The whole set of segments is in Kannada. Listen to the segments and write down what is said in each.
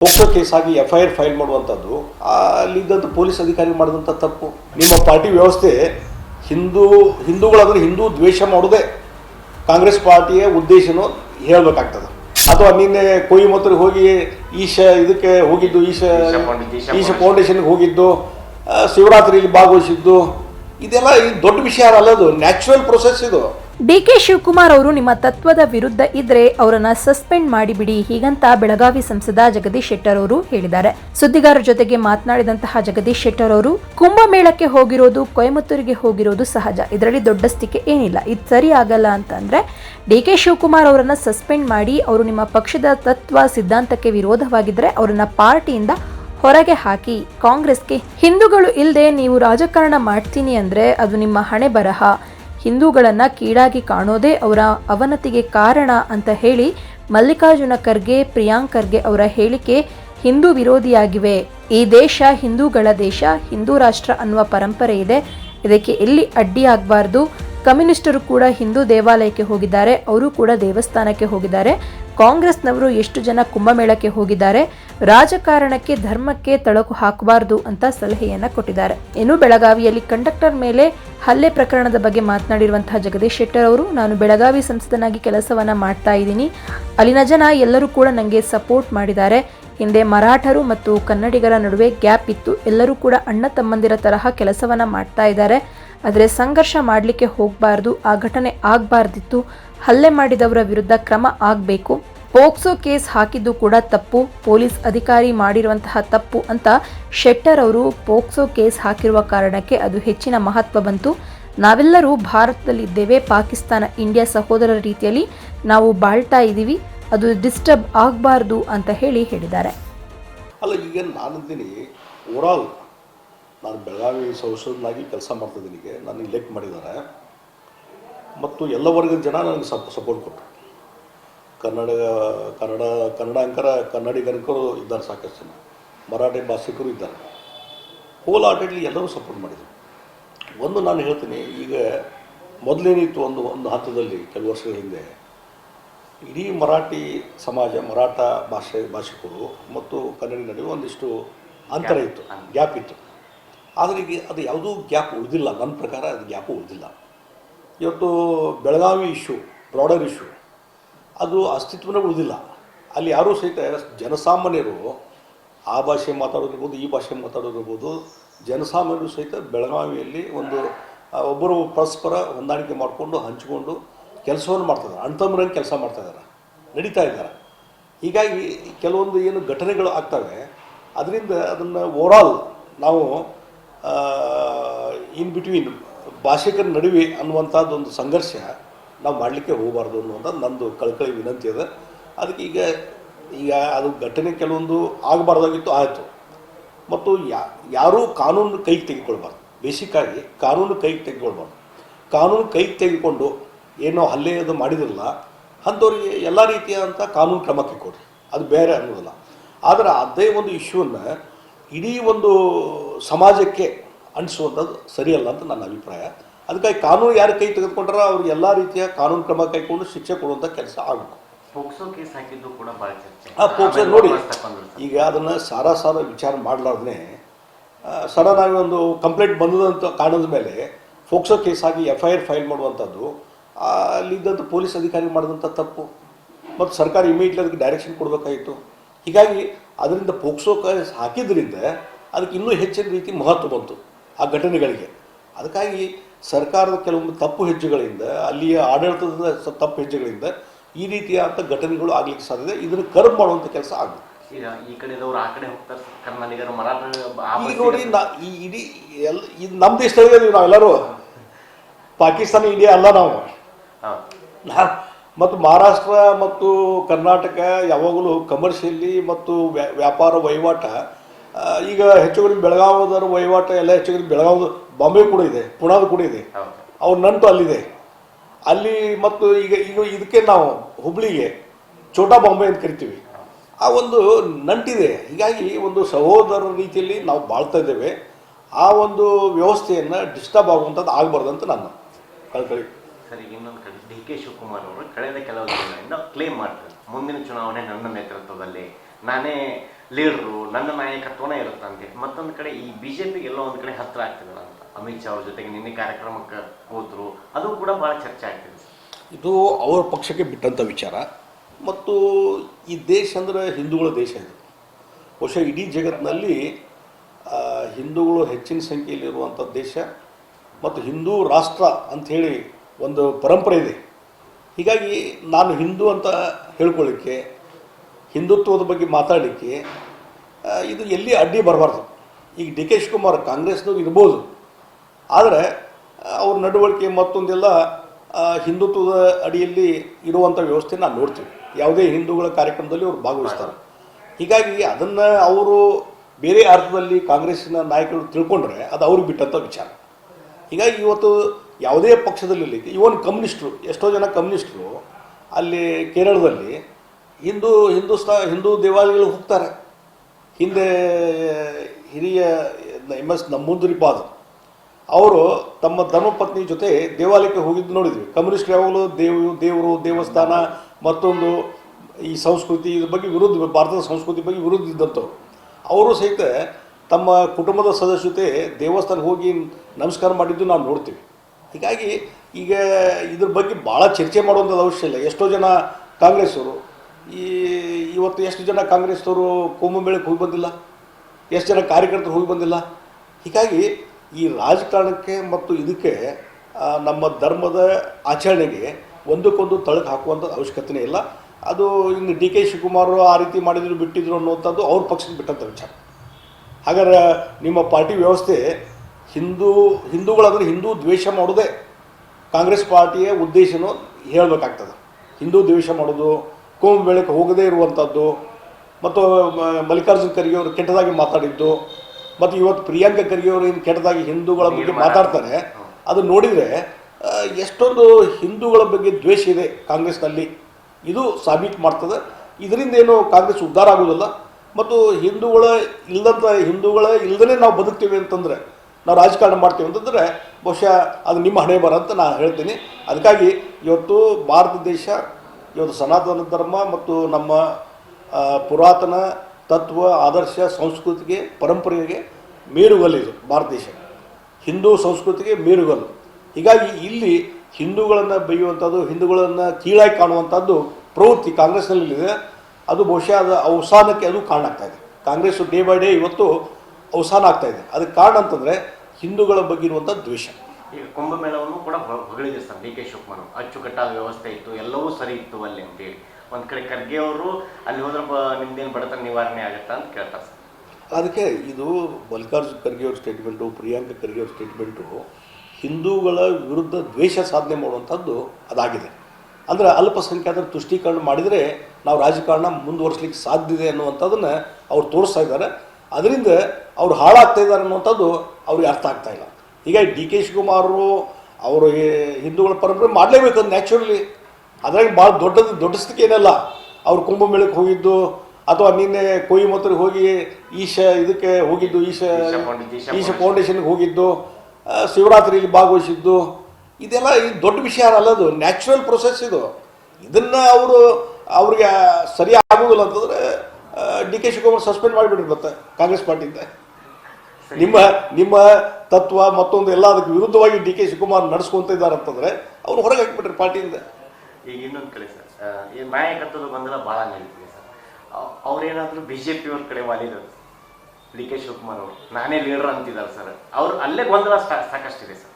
ಪೋಕ್ಸೋ ಕೇಸ್ ಆಗಿ ಎಫ್ ಐ ಆರ್ ಫೈಲ್ ಮಾಡುವಂಥದ್ದು ಅಲ್ಲಿದ್ದದ್ದು ಅಲ್ಲಿದ್ದಂಥ ಪೊಲೀಸ್ ಅಧಿಕಾರಿ ಮಾಡಿದಂಥ ತಪ್ಪು. ನಿಮ್ಮ ಪಾರ್ಟಿ ವ್ಯವಸ್ಥೆ ಹಿಂದೂ ಹಿಂದೂಗಳಾದ್ರೆ ಹಿಂದೂ ದ್ವೇಷ ಮಾಡೋದೇ ಕಾಂಗ್ರೆಸ್ ಪಾರ್ಟಿಯ ಉದ್ದೇಶನೂ ಹೇಳಬೇಕಾಗ್ತದೆ. ಅಥವಾ ನಿನ್ನೆ ಕೊಯಿಮತ್ತೂರಿಗೆ ಹೋಗಿ ಈಶ ಇದಕ್ಕೆ ಹೋಗಿದ್ದು ಈಶ ಈಶಾ ಫೌಂಡೇಶನ್- ಈಶಾ ಈಶ ಫೌಂಡೇಶನ್ಗೆ ಹೋಗಿದ್ದು ಶಿವರಾತ್ರಿಗೆ ಶಿವರಾತ್ರಿಯಲ್ಲಿ ಭಾಗವಹಿಸಿದ್ದು ಇದೆಲ್ಲ ದೊಡ್ಡ ವಿಷಯ ಅಲ್ಲದು ನ್ಯಾಚುರಲ್ ಪ್ರೊಸೆಸ್ ಇದು. ಡಿ ಕೆ ಶಿವಕುಮಾರ್ ಅವರು ನಿಮ್ಮ ತತ್ವದ ವಿರುದ್ಧ ಇದ್ರೆ ಅವರನ್ನ ಸಸ್ಪೆಂಡ್ ಮಾಡಿಬಿಡಿ ಹೀಗಂತ ಬೆಳಗಾವಿ ಸಂಸದ ಜಗದೀಶ್ ಶೆಟ್ಟರ್ ಅವರು ಹೇಳಿದ್ದಾರೆ. ಸುದ್ದಿಗಾರರ ಜೊತೆಗೆ ಮಾತನಾಡಿದಂತಹ ಜಗದೀಶ್ ಶೆಟ್ಟರ್ ಅವರು, ಕುಂಭಮೇಳಕ್ಕೆ ಹೋಗಿರೋದು, ಕೊಯಮತ್ತೂರಿಗೆ ಹೋಗಿರೋದು ಸಹಜ. ಇದರಲ್ಲಿ ದೊಡ್ಡಸ್ತಿಕೆ ಏನಿಲ್ಲ. ಇದು ಸರಿ ಆಗಲ್ಲ ಅಂತಂದ್ರೆ ಡಿ ಕೆ ಶಿವಕುಮಾರ್ ಅವರನ್ನ ಸಸ್ಪೆಂಡ್ ಮಾಡಿ, ಅವರು ನಿಮ್ಮ ಪಕ್ಷದ ತತ್ವ, ಸಿದ್ಧಾಂತಕ್ಕೆ ವಿರೋಧವಾಗಿದ್ರೆ ಅವರನ್ನ ಪಾರ್ಟಿಯಿಂದ ಹೊರಗೆ ಹಾಕಿ ಕಾಂಗ್ರೆಸ್ಗೆ, ಹಿಂದೂಗಳು ಇಲ್ಲದೆ ನೀವು ರಾಜಕಾರಣ ಮಾಡ್ತೀನಿ ಅಂದರೆ ಅದು ನಿಮ್ಮ ಹಣೆ ಬರಹ. ಹಿಂದೂಗಳನ್ನು ಕೀಡಾಗಿ ಕಾಣೋದೇ ಅವರ ಅವನತಿಗೆ ಕಾರಣ ಅಂತ ಹೇಳಿ ಮಲ್ಲಿಕಾರ್ಜುನ ಖರ್ಗೆ, ಪ್ರಿಯಾಂಕ್ ಖರ್ಗೆ ಅವರ ಹೇಳಿಕೆ ಹಿಂದೂ ವಿರೋಧಿಯಾಗಿವೆ. ಈ ದೇಶ ಹಿಂದೂಗಳ ದೇಶ, ಹಿಂದೂ ರಾಷ್ಟ್ರ ಅನ್ನುವ ಪರಂಪರೆ ಇದೆ. ಇದಕ್ಕೆ ಎಲ್ಲಿ ಅಡ್ಡಿ ಆಗಬಾರ್ದು? ಕಮ್ಯುನಿಸ್ಟರು ಕೂಡ ಹಿಂದೂ ದೇವಾಲಯಕ್ಕೆ ಹೋಗಿದ್ದಾರೆ, ಅವರು ಕೂಡ ದೇವಸ್ಥಾನಕ್ಕೆ ಹೋಗಿದ್ದಾರೆ. ಕಾಂಗ್ರೆಸ್ನವರು ಎಷ್ಟು ಜನ ಕುಂಭಮೇಳಕ್ಕೆ ಹೋಗಿದ್ದಾರೆ, ರಾಜಕಾರಣಕ್ಕೆ, ಧರ್ಮಕ್ಕೆ ತಳಕು ಹಾಕಬಾರ್ದು ಅಂತ ಸಲಹೆಯನ್ನು ಕೊಟ್ಟಿದ್ದಾರೆ. ಇನ್ನು ಬೆಳಗಾವಿಯಲ್ಲಿ ಕಂಡಕ್ಟರ್ ಮೇಲೆ ಹಲ್ಲೆ ಪ್ರಕರಣದ ಬಗ್ಗೆ ಮಾತನಾಡಿರುವಂತಹ ಜಗದೀಶ್ ಶೆಟ್ಟರ್ ಅವರು, ನಾನು ಬೆಳಗಾವಿ ಸಂಸದನಾಗಿ ಕೆಲಸವನ್ನ ಮಾಡ್ತಾ ಇದ್ದೀನಿ. ಅಲ್ಲಿನ ಜನ ಎಲ್ಲರೂ ಕೂಡ ನನಗೆ ಸಪೋರ್ಟ್ ಮಾಡಿದ್ದಾರೆ. ಹಿಂದೆ ಮರಾಠರು ಮತ್ತು ಕನ್ನಡಿಗರ ನಡುವೆ ಗ್ಯಾಪ್ ಇತ್ತು. ಎಲ್ಲರೂ ಕೂಡ ಅಣ್ಣ ತಮ್ಮಂದಿರ ತರಹ ಕೆಲಸವನ್ನ ಮಾಡ್ತಾ ಇದ್ದಾರೆ. ಆದರೆ ಸಂಘರ್ಷ ಮಾಡಲಿಕ್ಕೆ ಹೋಗಬಾರ್ದು, ಆ ಘಟನೆ ಆಗಬಾರ್ದಿತ್ತು. ಹಲ್ಲೆ ಮಾಡಿದವರ ವಿರುದ್ಧ ಕ್ರಮ ಆಗಬೇಕು. ಪೋಕ್ಸೋ ಕೇಸ್ ಹಾಕಿದ್ದು ಕೂಡ ತಪ್ಪು. ಪೊಲೀಸ್ ಅಧಿಕಾರಿ ಮಾಡಿರುವಂತಹ ತಪ್ಪು ಅಂತ ಶೆಟ್ಟರ್ ಅವರು ಪೋಕ್ಸೋ ಕೇಸ್ ಹಾಕಿರುವ ಕಾರಣಕ್ಕೆ ಅದು ಹೆಚ್ಚಿನ ಮಹತ್ವ ಬಂತು. ನಾವೆಲ್ಲರೂ ಭಾರತದಲ್ಲಿದ್ದೇವೆ, ಪಾಕಿಸ್ತಾನ, ಇಂಡಿಯಾ ಸಹೋದರರ ರೀತಿಯಲ್ಲಿ ನಾವು ಬಾಳ್ತಾ ಇದ್ದೀವಿ. ಅದು ಡಿಸ್ಟರ್ಬ್ ಆಗಬಾರ್ದು ಅಂತ ಹೇಳಿ ಹೇಳಿದ್ದಾರೆ. ಅಲ್ಲ, ಈಗ ಓವರ್ ಓವರಾಲ್ ನಾನು ಬೆಳಗಾವಿ ಸಂಸದನಾಗಿ ಕೆಲಸ ಮಾಡ್ತಿದ್ದೀನಿ ಈಗ ನಾನು ಇಲೆಕ್ಟ್ ಮಾಡಿದ್ದಾರೆ. ಮತ್ತು ಎಲ್ಲ ವರ್ಗದ ಜನ ನನಗೆ ಸಪ್ ಸಪೋರ್ಟ್ ಕೊಟ್ಟರು. ಕನ್ನಡ ಕನ್ನಡ ಕನ್ನಡ ಅಂಕರ ಕನ್ನಡಿಗರಿಗರು ಇದ್ದಾರೆ ಸಾಕಷ್ಟು ಜನ. ಮರಾಠಿ ಭಾಷಿಕರು ಇದ್ದಾರೆ. ಹೋಲ್ ಆರ್ಟೆಡ್ಲಿ ಎಲ್ಲರೂ ಸಪೋರ್ಟ್ ಮಾಡಿದರು. ಒಂದು ನಾನು ಹೇಳ್ತೀನಿ ಈಗ ಮೊದಲೇನಿತ್ತು ಒಂದು ಒಂದು ಹಂತದಲ್ಲಿ ಕೆಲವು ವರ್ಷಗಳ ಹಿಂದೆ ಇಡೀ ಮರಾಠಿ ಸಮಾಜ ಮರಾಠ ಭಾಷೆ ಭಾಷಿಕರು ಮತ್ತು ಕನ್ನಡಿ ನಡುವೆ ಒಂದಿಷ್ಟು ಅಂತರ ಇತ್ತು ಗ್ಯಾಪ್ ಇತ್ತು. ಆದರೆ ಈಗ ಅದು ಯಾವುದೂ ಗ್ಯಾಪ್ ಉಳಿದಿಲ್ಲ. ನನ್ನ ಪ್ರಕಾರ ಅದು ಗ್ಯಾಪು ಉಳಿದಿಲ್ಲ. ಇವತ್ತು ಬೆಳಗಾವಿ ಇಶ್ಯೂ ಬ್ರಾಡರ್ ಇಶ್ಯೂ ಅದು ಅಸ್ತಿತ್ವನೇ ಉಳಿದಿಲ್ಲ. ಅಲ್ಲಿ ಯಾರೂ ಸಹಿತ ಜನಸಾಮಾನ್ಯರು ಆ ಭಾಷೆ ಮಾತಾಡೋದಿರ್ಬೋದು, ಈ ಭಾಷೆ ಮಾತಾಡೋದಿರ್ಬೋದು, ಜನಸಾಮಾನ್ಯರು ಸಹಿತ ಬೆಳಗಾವಿಯಲ್ಲಿ ಒಂದು ಒಬ್ಬರು ಪರಸ್ಪರ ಹೊಂದಾಣಿಕೆ ಮಾಡಿಕೊಂಡು, ಹಂಚಿಕೊಂಡು ಕೆಲಸವನ್ನು ಮಾಡ್ತಾಯಿದ್ದಾರೆ ಅಣ್ತಮ್ಮರಂಗೆ ಕೆಲಸ ಮಾಡ್ತಾಯಿದ್ದಾರೆ ನಡೀತಾ ಇದ್ದಾರೆ. ಹೀಗಾಗಿ ಕೆಲವೊಂದು ಏನು ಘಟನೆಗಳು ಆಗ್ತವೆ. ಅದರಿಂದ ಅದನ್ನು ಓವರಾಲ್ ನಾವು ಇನ್ ಬಿಟ್ವೀನ್ ಭಾಷಿಕರ ನಡುವೆ ಅನ್ನುವಂಥದ್ದು ಒಂದು ಸಂಘರ್ಷ ನಾವು ಮಾಡಲಿಕ್ಕೆ ಹೋಗಬಾರ್ದು ಅನ್ನುವಂಥದ್ದು ನಂದು ಕಳ್ಕಳಿ ವಿನಂತಿ ಅದ ಅದಕ್ಕೆ ಈಗ ಈಗ ಅದು ಘಟನೆ ಕೆಲವೊಂದು ಆಗಬಾರ್ದಾಗಿತ್ತು, ಆಯಿತು. ಮತ್ತು ಯಾ, ಯಾರೂ ಕಾನೂನು ಕೈಗೆ ತೆಗೆದುಕೊಳ್ಬಾರ್ದು. ಬೇಸಿಕ್ಕಾಗಿ ಕಾನೂನು ಕೈಗೆ ತೆಗೆದುಕೊಳ್ಬಾರ್ದು. ಕಾನೂನು ಕೈಗೆ ತೆಗೆದುಕೊಂಡು ಏನೋ ಹಲ್ಲೆ ಅದು ಮಾಡಿದ್ರಲ್ಲ, ಅಂಥವ್ರಿಗೆ ಎಲ್ಲ ರೀತಿಯಾದಂಥ ಕಾನೂನು ಕ್ರಮಕ್ಕೆ ಕೊಡಿ ಅದು ಬೇರೆ ಅನ್ನೋದಿಲ್ಲ. ಆದರೆ ಅದೇ ಒಂದು ಇಶ್ಯೂವನ್ನು ಇಡೀ ಒಂದು ಸಮಾಜಕ್ಕೆ ಅಂಟಿಸುವಂಥದ್ದು ಸರಿಯಲ್ಲ ಅಂತ ನನ್ನ ಅಭಿಪ್ರಾಯ. ಅದಕ್ಕಾಗಿ ಕಾನೂನು ಯಾರು ಕೈ ತೆಗೆದುಕೊಂಡ್ರೆ ಅವ್ರಿಗೆ ಎಲ್ಲ ರೀತಿಯ ಕಾನೂನು ಕ್ರಮ ಕೈಗೊಂಡು ಶಿಕ್ಷೆ ಕೊಡುವಂಥ ಕೆಲಸ ಆಗಬೇಕು. ಪೋಕ್ಸೋ ಕೇಸ್ ಹಾಕಿದ್ದು ಕೂಡ ಬಹಳ ಚರ್ಚೆ. ಆ ಪೋಕ್ಸೋ ನೋಡಿ. ಈಗ ಅದನ್ನು ಸಾರಾ ಸಾರ ವಿಚಾರ ಮಾಡಲಾರ್ದೇ ಸಡನ್ ಆಗಿ ಒಂದು ಕಂಪ್ಲೇಂಟ್ ಬಂದದಂತ ಕಾರಣದ ಮೇಲೆ ಫೋಕ್ಸೋ ಕೇಸ್ ಆಗಿ ಎಫ್ ಐ ಆರ್ ಫೈಲ್ ಮಾಡುವಂಥದ್ದು ಅಲ್ಲಿದ್ದಂಥ ಪೊಲೀಸ್ ಅಧಿಕಾರಿ ಮಾಡಿದಂಥ ತಪ್ಪು. ಮತ್ತು ಸರ್ಕಾರ ಇಮಿಡಿಯೇಟ್ಲಿ ಅದಕ್ಕೆ ಡೈರೆಕ್ಷನ್ ಕೊಡಬೇಕಾಗಿತ್ತು. ಹೀಗಾಗಿ ಅದರಿಂದ ಪೋಕ್ಸೋ ಕೇಸ್ ಹಾಕಿದ್ರಿಂದ ಅದಕ್ಕೆ ಇನ್ನೂ ಹೆಚ್ಚಿನ ರೀತಿ ಮಹತ್ವ ಬಂತು ಆ ಘಟನೆಗಳಿಗೆ. ಅದಕ್ಕಾಗಿ ಸರ್ಕಾರದ ಕೆಲವೊಂದು ತಪ್ಪು ಹೆಜ್ಜೆಗಳಿಂದ ಅಲ್ಲಿಯ ಆಡಳಿತದ ತಪ್ಪು ಹೆಜ್ಜೆಗಳಿಂದ ಈ ರೀತಿಯಾದಂಥ ಘಟನೆಗಳು ಆಗಲಿಕ್ಕೆ ಸಾಧ್ಯತೆ ಇದನ್ನು ಕರ್ಮ್ ಮಾಡುವಂಥ ಕೆಲಸ ಆಗುತ್ತೆ ಈ ಕಡೆದವರು ಆ ಕಡೆ ಹೋಗ್ತಾರೆ ಮರಾಠ ಈಗ ನೋಡಿ ನಾ ಈ ಇಡೀ ಎಲ್ಲ ಇದು ನಮ್ಮ ಇದೀವಿ ನಾವೆಲ್ಲರೂ ಪಾಕಿಸ್ತಾನ ಇಂಡಿಯಾ ಅಲ್ಲ ನಾವು. ಮತ್ತು ಮಹಾರಾಷ್ಟ್ರ ಮತ್ತು ಕರ್ನಾಟಕ ಯಾವಾಗಲೂ ಕಮರ್ಷಿಯಲಿ ಮತ್ತು ವ್ಯಾ- ವ್ಯಾಪಾರ ವಹಿವಾಟ ಈಗ ಹೆಚ್ಚು ಕಡಿಮೆ ಬೆಳಗಾವದರ ವಹಿವಾಟ ಎಲ್ಲ ಹೆಚ್ಚು ಕಡಿಮೆ ಬೆಳಗಾವದ ಬಾಂಬೆ ಕೂಡ ಇದೆ ಪುಣಾದ ಕೂಡ ಇದೆ. ಅವ್ರ ನಂಟು ಅಲ್ಲಿದೆ. ಅಲ್ಲಿ ಮತ್ತು ಈಗ ಈಗ ಇದಕ್ಕೆ ನಾವು ಹುಬ್ಳಿಗೆ ಛೋಟಾ ಬಾಂಬೆ ಅಂತ ಕರಿತೀವಿ. ಆ ಒಂದು ನಂಟಿದೆ. ಹೀಗಾಗಿ ಒಂದು ಸಹೋದರ ರೀತಿಯಲ್ಲಿ ನಾವು ಬಾಳ್ತಾ ಇದ್ದೇವೆ. ಆ ಒಂದು ವ್ಯವಸ್ಥೆಯನ್ನು ಡಿಸ್ಟರ್ಬ್ ಆಗುವಂಥದ್ದು ಆಗಬಾರ್ದು ಅಂತ ನನ್ನ ಕೆ. ಶಿವಕುಮಾರ್ ಅವರು ಕಳೆದ ಕೆಲವು ದಿನಗಳಿಂದ ಕ್ಲೇಮ್ ಮಾಡ್ತಾರೆ. ಮುಂದಿನ ಚುನಾವಣೆ ನನ್ನ ನೇತೃತ್ವದಲ್ಲಿ. ನಾನೇ ಲೀಡ್ರು, ನನ್ನ ನಾಯಕತ್ವನೇ ಇರುತ್ತಂತೆ. ಮತ್ತೊಂದು ಕಡೆ ಈ ಬಿ ಜೆ ಪಿಗೆ ಎಲ್ಲೋ ಒಂದು ಕಡೆ ಹತ್ರ ಆಗ್ತಿದ್ದಾರೆ ಅಂತ. ಅಮಿತ್ ಶಾ ಅವ್ರ ಜೊತೆಗೆ ನಿನ್ನೆ ಕಾರ್ಯಕ್ರಮಕ್ಕೆ ಕೂತರು ಅದು ಕೂಡ ಭಾಳ ಚರ್ಚೆ ಆಗ್ತಿದೆ. ಇದು ಅವರ ಪಕ್ಷಕ್ಕೆ ಬಿಟ್ಟಂಥ ವಿಚಾರ. ಮತ್ತು ಈ ದೇಶ ಅಂದರೆ ಹಿಂದೂಗಳ ದೇಶ ಇದೆ. ಬಹುಶಃ ಇಡೀ ಜಗತ್ತಿನಲ್ಲಿ ಹಿಂದೂಗಳು ಹೆಚ್ಚಿನ ಸಂಖ್ಯೆಯಲ್ಲಿರುವಂಥ ದೇಶ. ಮತ್ತು ಹಿಂದೂ ರಾಷ್ಟ್ರ ಅಂಥೇಳಿ ಒಂದು ಪರಂಪರೆ ಇದೆ. ಹೀಗಾಗಿ ನಾನು ಹಿಂದೂ ಅಂತ ಹೇಳ್ಕೊಳ್ಳಿಕ್ಕೆ, ಹಿಂದುತ್ವದ ಬಗ್ಗೆ ಮಾತಾಡಲಿಕ್ಕೆ ಇದು ಎಲ್ಲಿ ಅಡ್ಡಿ ಬರಬಾರ್ದು. ಈಗ ಡಿ ಕೆ ಶಿವಕುಮಾರ್ ಕಾಂಗ್ರೆಸ್ನವ್ರು ಇರ್ಬೋದು. ಆದರೆ ಅವ್ರ ನಡವಳಿಕೆ ಮತ್ತೊಂದೆಲ್ಲ ಹಿಂದುತ್ವದ ಅಡಿಯಲ್ಲಿ ಇರುವಂಥ ವ್ಯವಸ್ಥೆ ನಾನು ನೋಡ್ತೀವಿ ಯಾವುದೇ ಹಿಂದೂಗಳ ಕಾರ್ಯಕ್ರಮದಲ್ಲಿ ಅವರು ಭಾಗವಹಿಸ್ತಾರೆ. ಹೀಗಾಗಿ ಅದನ್ನು ಅವರು ಬೇರೆ ಅರ್ಥದಲ್ಲಿ ಕಾಂಗ್ರೆಸ್ಸಿನ ನಾಯಕರು ತಿಳ್ಕೊಂಡ್ರೆ ಅದು ಅವ್ರಿಗೆ ಬಿಟ್ಟಂಥ ವಿಚಾರ. ಹೀಗಾಗಿ ಇವತ್ತು ಯಾವುದೇ ಪಕ್ಷದಲ್ಲಿ ಇವನ್ ಕಮ್ಯುನಿಸ್ಟ್ರು ಎಷ್ಟೋ ಜನ ಕಮ್ಯುನಿಸ್ಟ್ರು ಅಲ್ಲಿ ಕೇರಳದಲ್ಲಿ ಹಿಂದೂ, ಹಿಂದೂಸ್ತಾ, ಹಿಂದೂ ದೇವಾಲಯಗಳಿಗೆ ಹೋಗ್ತಾರೆ. ಹಿಂದೆ ಹಿರಿಯ ಎಂ ಎಸ್ ನಮ್ಮುಂದರಿಪಾದ ಅವರು ತಮ್ಮ ಧರ್ಮಪತ್ನಿ ಜೊತೆ ದೇವಾಲಯಕ್ಕೆ ಹೋಗಿದ್ದು ನೋಡಿದ್ವಿ. ಕಮ್ಯುನಿಸ್ಟ್ ಯಾವಾಗಲೂ ದೇವ, ದೇವರು, ದೇವಸ್ಥಾನ, ಮತ್ತೊಂದು ಈ ಸಂಸ್ಕೃತಿ ಇದ್ರ ಬಗ್ಗೆ ವಿರುದ್ಧ, ಭಾರತದ ಸಂಸ್ಕೃತಿ ಬಗ್ಗೆ ವಿರುದ್ಧ ಇದ್ದಂಥವ್ರು. ಅವರು ಸಹಿತ ತಮ್ಮ ಕುಟುಂಬದ ಸದಸ್ಯ ಜೊತೆ ದೇವಸ್ಥಾನಕ್ಕೆ ಹೋಗಿ ನಮಸ್ಕಾರ ಮಾಡಿದ್ದು ನಾವು ನೋಡ್ತೀವಿ. ಹೀಗಾಗಿ ಈಗ ಇದ್ರ ಬಗ್ಗೆ ಭಾಳ ಚರ್ಚೆ ಮಾಡುವಂಥದ್ದು ಅವಶ್ಯ ಇಲ್ಲ. ಎಷ್ಟೋ ಜನ ಕಾಂಗ್ರೆಸ್ಸವರು, ಈ ಇವತ್ತು ಎಷ್ಟು ಜನ ಕಾಂಗ್ರೆಸ್ನವರು ಕುಂಭಮೇಳಕ್ಕೆ ಹೋಗಿ ಬಂದಿಲ್ಲ? ಎಷ್ಟು ಜನ ಕಾರ್ಯಕರ್ತರು ಹೋಗಿ ಬಂದಿಲ್ಲ? ಹೀಗಾಗಿ ಈ ರಾಜಕಾರಣಕ್ಕೆ ಮತ್ತು ಇದಕ್ಕೆ ನಮ್ಮ ಧರ್ಮದ ಆಚರಣೆಗೆ ಒಂದಕ್ಕೊಂದು ತಳಕು ಹಾಕುವಂಥದ್ದು ಅವಶ್ಯಕತೆನೇ ಇಲ್ಲ. ಅದು ಇನ್ನು ಡಿ ಕೆ ಶಿವಕುಮಾರ್ ಆ ರೀತಿ ಮಾಡಿದ್ರು, ಬಿಟ್ಟಿದ್ರು ಅನ್ನುವಂಥದ್ದು ಅವ್ರ ಪಕ್ಷಕ್ಕೆ ಬಿಟ್ಟಂಥ ವಿಚಾರ. ಹಾಗಾದ್ರೆ ನಿಮ್ಮ ಪಾರ್ಟಿ ವ್ಯವಸ್ಥೆ ಹಿಂದೂ ಹಿಂದೂಗಳಂದ್ರೆ ಹಿಂದೂ ದ್ವೇಷ ಮಾಡೋದೇ ಕಾಂಗ್ರೆಸ್ ಪಾರ್ಟಿಯ ಉದ್ದೇಶನೂ ಹೇಳಬೇಕಾಗ್ತದೆ. ಹಿಂದೂ ದ್ವೇಷ ಮಾಡೋದು ಕೋಮು ಬೆಳಕು ಹೋಗದೇ ಇರುವಂಥದ್ದು ಮತ್ತು ಮಲ್ಲಿಕಾರ್ಜುನ್ ಖರ್ಗೆ ಅವರು ಕೆಟ್ಟದಾಗಿ ಮಾತಾಡಿದ್ದು ಮತ್ತು ಇವತ್ತು ಪ್ರಿಯಾಂಕಾ ಖರ್ಗೆ ಅವರು ಏನು ಕೆಟ್ಟದಾಗಿ ಹಿಂದೂಗಳ ಬಗ್ಗೆ ಮಾತಾಡ್ತಾರೆ. ಅದು ನೋಡಿದರೆ ಎಷ್ಟೊಂದು ಹಿಂದೂಗಳ ಬಗ್ಗೆ ದ್ವೇಷ ಇದೆ ಕಾಂಗ್ರೆಸ್ನಲ್ಲಿ. ಇದು ಸಾಬೀತು ಮಾಡ್ತದೆ. ಇದರಿಂದ ಏನು ಕಾಂಗ್ರೆಸ್ ಉದ್ಧಾರ ಆಗೋದಿಲ್ಲ ಮತ್ತು ಹಿಂದೂಗಳ ಇಲ್ಲದಂಥ ಹಿಂದೂಗಳ ಇಲ್ಲದೇ ನಾವು ಬದುಕ್ತೀವಿ ಅಂತಂದರೆ ನಾವು ರಾಜಕಾರಣ ಮಾಡ್ತೀವಿ ಅಂತಂದರೆ ಬಹುಶಃ ಅದು ನಿಮ್ಮ ಹಣೆ ಬರ ಅಂತ ನಾನು ಹೇಳ್ತೀನಿ. ಅದಕ್ಕಾಗಿ ಇವತ್ತು ಭಾರತ ದೇಶ, ಇವತ್ತು ಸನಾತನ ಧರ್ಮ ಮತ್ತು ನಮ್ಮ ಪುರಾತನ ತತ್ವ, ಆದರ್ಶ, ಸಂಸ್ಕೃತಿಗೆ, ಪರಂಪರೆಗೆ ಮೇರುಗಲ್ಲಿದು ಭಾರತ ದೇಶ. ಹಿಂದೂ ಸಂಸ್ಕೃತಿಗೆ ಮೇರುಗಲ್ಲು. ಹೀಗಾಗಿ ಇಲ್ಲಿ ಹಿಂದೂಗಳನ್ನು ಬೈಯುವಂಥದ್ದು, ಹಿಂದೂಗಳನ್ನು ಕೀಳಾಗಿ ಕಾಣುವಂಥದ್ದು ಪ್ರವೃತ್ತಿ ಕಾಂಗ್ರೆಸ್ನಲ್ಲಿದೆ. ಅದು ಬಹುಶಃ ಅದು ಅವಸಾನಕ್ಕೆ ಅದು ಕಾರಣ ಆಗ್ತಾ ಇದೆ. ಕಾಂಗ್ರೆಸ್ ಡೇ ಬೈ ಡೇ ಇವತ್ತು ಅವಸಾನ ಆಗ್ತಾ ಇದೆ. ಅದಕ್ಕೆ ಕಾರಣ ಅಂತಂದರೆ ಹಿಂದೂಗಳ ಬಗ್ಗೆ ಇರುವಂಥ ದ್ವೇಷ. ಈಗ ಕುಂಭಮೇಳವನ್ನು ಕೂಡ ಹೊಗಳಿದೆ ಸರ್ ಡಿ ಕೆ ಶಿವಕುಮಾರ್ ಅಚ್ಚುಕಟ್ಟಾದ ವ್ಯವಸ್ಥೆ ಇತ್ತು ಎಲ್ಲವೂ ಸರಿ ಇತ್ತು ಅಲ್ಲಿ ಅಂತೇಳಿ ಒಂದು ಕಡೆ ಖರ್ಗೆ ಅವರು ಅಲ್ಲಿ ಹೋದ್ರೆ ನಿಮ್ದೇನು ಬಡತನ ನಿವಾರಣೆ ಆಗುತ್ತಾ ಅಂತ ಕೇಳ್ತಾರೆ ಸರ್. ಅದಕ್ಕೆ ಇದು ಮಲ್ಲಿಕಾರ್ಜುನ್ ಖರ್ಗೆ ಅವ್ರ ಸ್ಟೇಟ್ಮೆಂಟು ಪ್ರಿಯಾಂಕ ಖರ್ಗೆ ಅವ್ರ ಸ್ಟೇಟ್ಮೆಂಟು ಹಿಂದೂಗಳ ವಿರುದ್ಧ ದ್ವೇಷ ಸಾಧನೆ ಮಾಡುವಂಥದ್ದು ಅದಾಗಿದೆ. ಅಂದರೆ ಅಲ್ಪಸಂಖ್ಯಾತರ ತುಷ್ಟೀಕರಣ ಮಾಡಿದರೆ ನಾವು ರಾಜಕಾರಣ ಮುಂದುವರಿಸ್ಲಿಕ್ಕೆ ಸಾಧ್ಯ ಇದೆ ಅನ್ನುವಂಥದ್ದನ್ನು ಅವ್ರು ತೋರಿಸ್ತಾ ಇದ್ದಾರೆ. ಅದರಿಂದ ಅವ್ರು ಹಾಳಾಗ್ತಾ ಇದ್ದಾರೆ ಅನ್ನುವಂಥದ್ದು ಅವ್ರಿಗೆ ಅರ್ಥ ಆಗ್ತಾ ಇಲ್ಲ. ಹೀಗಾಗಿ ಡಿ ಕೆ ಶಿವಕುಮಾರರು ಅವರು ಈ ಹಿಂದೂಗಳ ಪರಂಪರೆ ಮಾಡಲೇಬೇಕು ಅದು ನ್ಯಾಚುರಲಿ. ಅದ್ರಾಗ ಭಾಳ ದೊಡ್ಡದು ದೊಡ್ಡಸ್ತಿಕೆ ಏನಲ್ಲ. ಅವ್ರು ಕುಂಭಮೇಳಕ್ಕೆ ಹೋಗಿದ್ದು ಅಥವಾ ನಿನ್ನೆ ಕೊಯಿಮತ್ತೂರಿಗೆ ಹೋಗಿ ಈಶ ಇದಕ್ಕೆ ಹೋಗಿದ್ದು ಈಶ ಈಶಾ ಫೌಂಡೇಶನ್- ಈಶಾ ಈಶ ಫೌಂಡೇಶನ್ಗೆ ಹೋಗಿದ್ದು ಶಿವರಾತ್ರಿಯಲ್ಲಿ ಭಾಗವಹಿಸಿದ್ದು ಇದೆಲ್ಲ ಇದು ದೊಡ್ಡ ವಿಷಯ ಅಲ್ಲ ಅದು. ನ್ಯಾಚುರಲ್ ಪ್ರೊಸೆಸ್ ಇದು. ಇದನ್ನು ಅವರು ಅವ್ರಿಗೆ ಸರಿ ಆಗೋದಿಲ್ಲ ಅಂತಂದರೆ ಡಿ ಕೆ ಶಿವಕುಮಾರ್ ಸಸ್ಪೆಂಡ್ ಮಾಡಿಬಿಟ್ರು ಮತ್ತೆ ಕಾಂಗ್ರೆಸ್ ಪಾರ್ಟಿಯಿಂದ. ನಿಮ್ಮ ನಿಮ್ಮ ತತ್ವ ಮತ್ತೊಂದು ಎಲ್ಲ ಅದಕ್ಕೆ ವಿರುದ್ಧವಾಗಿ ಡಿ ಕೆ ಶಿವಕುಮಾರ್ ನಡೆಸ್ಕೊಂತ ಇದ್ದಾರೆ ಅಂತಂದ್ರೆ ಅವ್ರು ಹೊರಗೆ ಹಾಕಿಬಿಟ್ರಿ ಪಾರ್ಟಿಯಿಂದ. ಈಗ ಇನ್ನೊಂದು ಕಡೆ ಸರ್ ಈ ನಾಯಕತ್ವದ ಗೊಂದಲ ಭಾಳ ನಡೀತಿದೆ ಸರ್. ಅವ್- ಅವ್ರೇನಾದ್ರೂ ಬಿ ಜೆ ಪಿಯವ್ರ ಕಡೆ ವಾಲಿದ್ರು ಡಿ ಕೆ ಶಿವಕುಮಾರ್ ಅವರು? ನಾನೇ ಲೀಡರ್ ಅಂತಿದ್ದಾರೆ ಸರ್. ಅವ್ರು ಅಲ್ಲೇ ಗೊಂದಲ ಸಾಕಷ್ಟಿದೆ ಸರ್.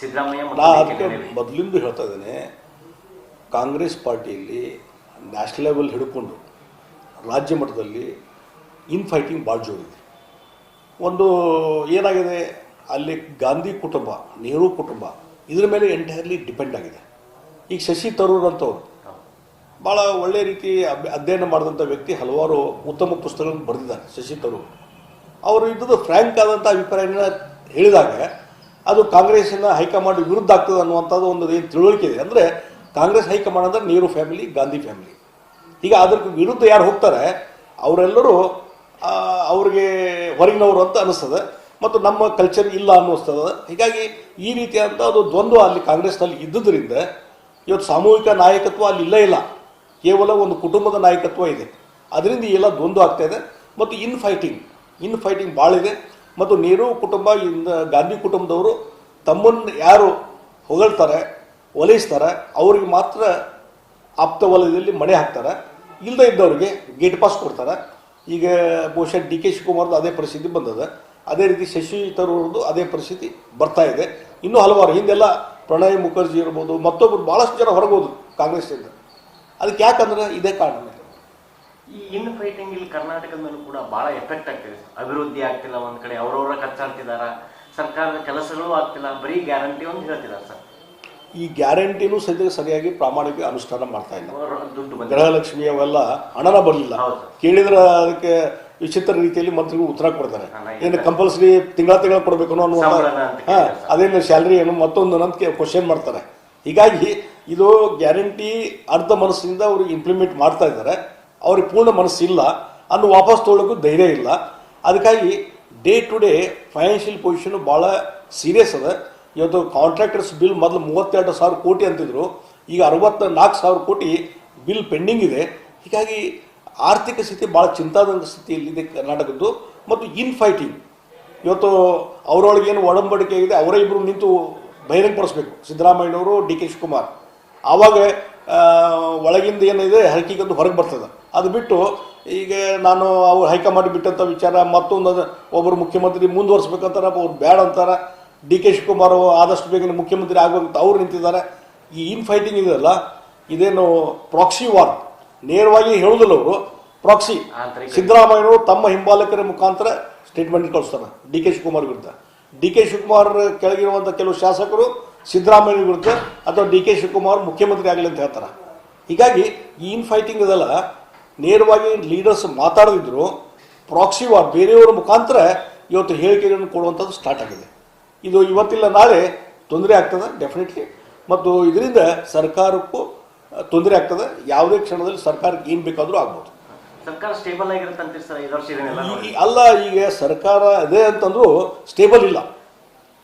ಸಿದ್ದರಾಮಯ್ಯ ಮೊದಲಿಂದ ಹೇಳ್ತಾ ಇದ್ದೇನೆ ಕಾಂಗ್ರೆಸ್ ಪಾರ್ಟಿಯಲ್ಲಿ ನ್ಯಾಷನಲ್ ಲೆವೆಲ್ ಹಿಡ್ಕೊಂಡು ರಾಜ್ಯ ಮಟ್ಟದಲ್ಲಿ ಇನ್ ಫೈಟಿಂಗ್ ಭಾಳ ಜೋರಿದೆ. ಒಂದು ಏನಾಗಿದೆ, ಅಲ್ಲಿ ಗಾಂಧಿ ಕುಟುಂಬ, ನೆಹರು ಕುಟುಂಬ, ಇದರ ಮೇಲೆ ಎಂಟೈರ್ಲಿ ಡಿಪೆಂಡ್ ಆಗಿದೆ. ಈಗ ಶಶಿ ತರೂರ್ ಅಂತವ್ರು. ಭಾಳ ಒಳ್ಳೆಯ ರೀತಿ ಅಧ್ಯಯನ ಮಾಡಿದಂಥ ವ್ಯಕ್ತಿ, ಹಲವಾರು ಉತ್ತಮ ಪುಸ್ತಕಗಳನ್ನು ಬರೆದಿದ್ದಾರೆ ಶಶಿ ತರೂರ್. ಅವರು ಇದ್ದದ್ದು ಫ್ರ್ಯಾಂಕ್ ಆದಂಥ ಅಭಿಪ್ರಾಯನ ಹೇಳಿದಾಗ, ಅದು ಕಾಂಗ್ರೆಸ್ಸಿನ ಹೈಕಮಾಂಡ್ ವಿರುದ್ಧ ಆಗ್ತದೆ ಅನ್ನುವಂಥದ್ದು ಒಂದು ಏನು ತಿಳುವಳಿಕೆ ಇದೆ. ಅಂದರೆ ಕಾಂಗ್ರೆಸ್ ಹೈಕಮಾಂಡ್ ಅಂದರೆ ನೆಹರು ಫ್ಯಾಮಿಲಿ ಗಾಂಧಿ ಫ್ಯಾಮಿಲಿ ಈಗ ಅದ್ರ ವಿರುದ್ಧ ಯಾರು ಹೋಗ್ತಾರೆ, ಅವರೆಲ್ಲರೂ ಅವ್ರಿಗೆ ಹೊರಗಿನವರು ಅಂತ ಅನ್ನಿಸ್ತದೆ, ಮತ್ತು ನಮ್ಮ ಕಲ್ಚರ್ ಇಲ್ಲ ಅನ್ನಿಸ್ತದೆ. ಹೀಗಾಗಿ ಈ ರೀತಿಯಾದಂಥ ಅದು ದ್ವಂದ್ವ ಅಲ್ಲಿ ಕಾಂಗ್ರೆಸ್ನಲ್ಲಿ ಇದ್ದುದರಿಂದ ಇವತ್ತು ಸಾಮೂಹಿಕ ನಾಯಕತ್ವ ಅಲ್ಲಿ ಇಲ್ಲ ಇಲ್ಲ. ಕೇವಲ ಒಂದು ಕುಟುಂಬದ ನಾಯಕತ್ವ ಇದೆ. ಅದರಿಂದ ಎಲ್ಲ ದ್ವಂದ್ವ ಆಗ್ತಾ ಇದೆ. ಮತ್ತು ಇನ್ ಫೈಟಿಂಗ್ ಇನ್ ಫೈಟಿಂಗ್ ಭಾಳ ಇದೆ. ಮತ್ತು ನೆಹರು ಕುಟುಂಬ, ಇಂದ ಗಾಂಧಿ ಕುಟುಂಬದವರು ತಮ್ಮನ್ನು ಯಾರು ಹೊಗಳ್ತಾರೆ, ಒಲೈಸ್ತಾರೆ, ಅವ್ರಿಗೆ ಮಾತ್ರ ಆಪ್ತ ವಲಯದಲ್ಲಿ ಮಣೆ ಹಾಕ್ತಾರೆ. ಇಲ್ಲದೆ ಇದ್ದವ್ರಿಗೆ ಗೇಟ್ ಪಾಸ್ ಕೊಡ್ತಾರೆ. ಈಗ ಬಹುಶಃ ಡಿ ಕೆ ಶಿವಕುಮಾರ್ದು ಅದೇ ಪರಿಸ್ಥಿತಿ ಬಂದದ. ಅದೇ ರೀತಿ ಶಶಿ ತರೂರ್ದು ಅದೇ ಪರಿಸ್ಥಿತಿ ಬರ್ತಾ ಇದೆ. ಇನ್ನೂ ಹಲವಾರು ಹಿಂದೆಲ್ಲ ಪ್ರಣಯ್ ಮುಖರ್ಜಿ ಇರ್ಬೋದು ಮತ್ತೊಬ್ಬರು ಭಾಳಷ್ಟು ಜನ ಹೊರಗೋದು ಕಾಂಗ್ರೆಸ್ನಿಂದ ಅದಕ್ಕೆ ಯಾಕಂದ್ರೆ ಇದೇ ಕಾರಣ. ಈ ಇನ್ ಫೈಟಿಂಗ್ ಇಲ್ಲಿ ಕರ್ನಾಟಕದ ಮೇಲೂ ಕೂಡ ಬಹಳ ಎಫೆಕ್ಟ್ ಆಗ್ತಿದೆ. ಅಭಿವೃದ್ಧಿ ಆಗ್ತಿಲ್ಲ ಒಂದ್ ಕಡೆ, ಅವರವರ ಕಚ್ಚಾಡ್ತಿದಾರ, ಸರ್ಕಾರದ ಕೆಲಸಗಳು ಆಗ್ತಿಲ್ಲ, ಬರೀ ಗ್ಯಾರಂಟಿ ಒಂದು ಹೇಳ್ತಿದಾರೆ ಸರ್. ಈ ಗ್ಯಾರಂಟಿನೂ ಸಹಿತ ಸರಿಯಾಗಿ ಪ್ರಾಮಾಣಿಕ ಅನುಷ್ಠಾನ ಮಾಡ್ತಾ ಇಲ್ಲ. ಗೃಹಲಕ್ಷ್ಮಿ ಅವೆಲ್ಲ ಹಣನ ಬರಲಿಲ್ಲ. ಕೇಳಿದ್ರೆ ಅದಕ್ಕೆ ವಿಚಿತ್ರ ರೀತಿಯಲ್ಲಿ ಮಂತ್ರಿಗಳು ಉತ್ತರ ಕೊಡ್ತಾರೆ. ಏನು ಇಲ್ಲ. ಕಂಪಲ್ಸರಿ ತಿಂಗಳ ತಿಂಗಳ ಕೊಡಬೇಕು ಅನ್ನೋ ಹಾಂ ಅದೇನು ಸ್ಯಾಲ್ರಿ ಏನು? ಮತ್ತೊಂದು ನಂತ ಕ್ವಶನ್ ಮಾಡ್ತಾರೆ. ಹೀಗಾಗಿ ಇದು ಗ್ಯಾರಂಟಿ ಅರ್ಧ ಮನಸ್ಸಿನಿಂದ ಅವರು ಇಂಪ್ಲಿಮೆಂಟ್ ಮಾಡ್ತಾ ಇದ್ದಾರೆ. ಅವ್ರಿಗೆ ಪೂರ್ಣ ಮನಸ್ಸಿಲ್ಲ. ಅನ್ನು ವಾಪಸ್ ತೊಗೊಳ್ಳೋಕ್ಕೂ ಧೈರ್ಯ ಇಲ್ಲ. ಅದಕ್ಕಾಗಿ day to day financial position ಭಾಳ ಸೀರಿಯಸ್ ಅದ. ಇವತ್ತು ಕಾಂಟ್ರಾಕ್ಟರ್ಸ್ ಬಿಲ್ ಮೊದಲು ಮೂವತ್ತೆರಡು ಸಾವಿರ ಕೋಟಿ ಅಂತಿದ್ರು. ಈಗ ಅರವತ್ತ ನಾಲ್ಕು ಸಾವಿರ ಕೋಟಿ ಬಿಲ್ ಪೆಂಡಿಂಗ್ ಇದೆ. ಹೀಗಾಗಿ ಆರ್ಥಿಕ ಸ್ಥಿತಿ ಭಾಳ ಚಿಂತಾದಂತ ಸ್ಥಿತಿಯಲ್ಲಿದೆ ಕರ್ನಾಟಕದ್ದು ಮತ್ತು ಇನ್ ಫೈಟಿಂಗ್ ಇವತ್ತು ಅವರೊಳಗೆ ಏನು ಒಡಂಬಡಿಕೆ ಇದೆ ಅವರೇ ಇಬ್ಬರು ನಿಂತು ಬಹಿರಂಗಪಡಿಸ್ಬೇಕು. ಸಿದ್ದರಾಮಯ್ಯನವರು, ಡಿ ಕೆ ಶಿವಕುಮಾರ್. ಆವಾಗ ಒಳಗಿಂದ ಏನಿದೆ ಹರಕಿಗಂದು ಹೊರಗೆ ಬರ್ತದೆ. ಅದು ಬಿಟ್ಟು ಈಗ ನಾನು ಅವ್ರು ಹೈಕಮಾಂಡ್ ಬಿಟ್ಟಂಥ ವಿಚಾರ, ಮತ್ತೊಂದು ಒಬ್ಬರು ಮುಖ್ಯಮಂತ್ರಿ ಮುಂದುವರ್ಸ್ಬೇಕಂತಾರೆ ಅವ್ರು ಬ್ಯಾಡ ಅಂತಾರೆ ಡಿ ಕೆ ಶಿವಕುಮಾರ್ ಆದಷ್ಟು ಬೇಗನೆ ಮುಖ್ಯಮಂತ್ರಿ ಆಗುವಂತ ಅವ್ರು ನಿಂತಿದ್ದಾರೆ. ಈ ಇನ್ ಫೈಟಿಂಗ್ ಇದೆಯಲ್ಲ ಇದೇನು ಪ್ರಾಕ್ಸಿ ವಾರ್ ನೇರವಾಗಿ ಹೇಳುದಿಲ್ಲ ಅವರು. ಪ್ರಾಕ್ಸಿ ಸಿದ್ದರಾಮಯ್ಯ ಸಿದ್ದರಾಮಯ್ಯನವರು ತಮ್ಮ ಹಿಂಬಾಲಕರ ಮುಖಾಂತರ ಸ್ಟೇಟ್ಮೆಂಟ್ ಕಳಿಸ್ತಾರೆ ಡಿ ಕೆ ಶಿವಕುಮಾರ್ ವಿರುದ್ಧ. ಡಿ ಕೆ ಶಿವಕುಮಾರ್ ಕೆಳಗಿರುವಂಥ ಕೆಲವು ಶಾಸಕರು ಸಿದ್ದರಾಮಯ್ಯ ವಿರುದ್ಧ ಅಥವಾ ಡಿ ಕೆ ಶಿವಕುಮಾರ್ ಮುಖ್ಯಮಂತ್ರಿ ಆಗಲಿ ಅಂತ ಹೇಳ್ತಾರೆ. ಹೀಗಾಗಿ ಈ ಇನ್ ಫೈಟಿಂಗ್ ಇದೆಲ್ಲ ನೇರವಾಗಿ ಲೀಡರ್ಸ್ ಮಾತಾಡದಿದ್ರು ಪ್ರಾಕ್ಸಿ ವಾರ್ ಬೇರೆಯವರ ಮುಖಾಂತರ ಇವತ್ತು ಹೇಳಿಕೆಗಳನ್ನು ಕೊಡುವಂಥದ್ದು ಸ್ಟಾರ್ಟ್ ಆಗಿದೆ. ಇದು ಇವತ್ತಿಲ್ಲ ನಾಳೆ ತೊಂದರೆ ಆಗ್ತದೆ ಡೆಫಿನೆಟ್ಲಿ ಮತ್ತು ಇದರಿಂದ ಸರ್ಕಾರಕ್ಕೂ ತೊಂದರೆ ಆಗ್ತದೆ ಯಾವುದೇ ಕ್ಷಣದಲ್ಲಿ ಸರ್ಕಾರಕ್ಕೆ ಏನು ಬೇಕಾದರೂ ಆಗ್ಬೋದು. ಸರ್ಕಾರ ಸ್ಟೇಬಲ್ ಆಗಿರುತ್ತೆ ಅಂತೀರಿ ಸರ್ ಐದು ವರ್ಷ ಇದನ್ನೆಲ್ಲ ಅಲ್ಲ ಈಗ ಸರ್ಕಾರ ಅದೇ ಅಂತಂದ್ರು ಸ್ಟೇಬಲ್ ಇಲ್ಲ.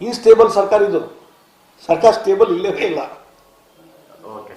ಇನ್ಸ್ಟೇಬಲ್ ಸರ್ಕಾರ ಇದು. ಸರ್ಕಾರ ಸ್ಟೇಬಲ್ ಇಲ್ಲವೇ ಇಲ್ಲ. ಓಕೆ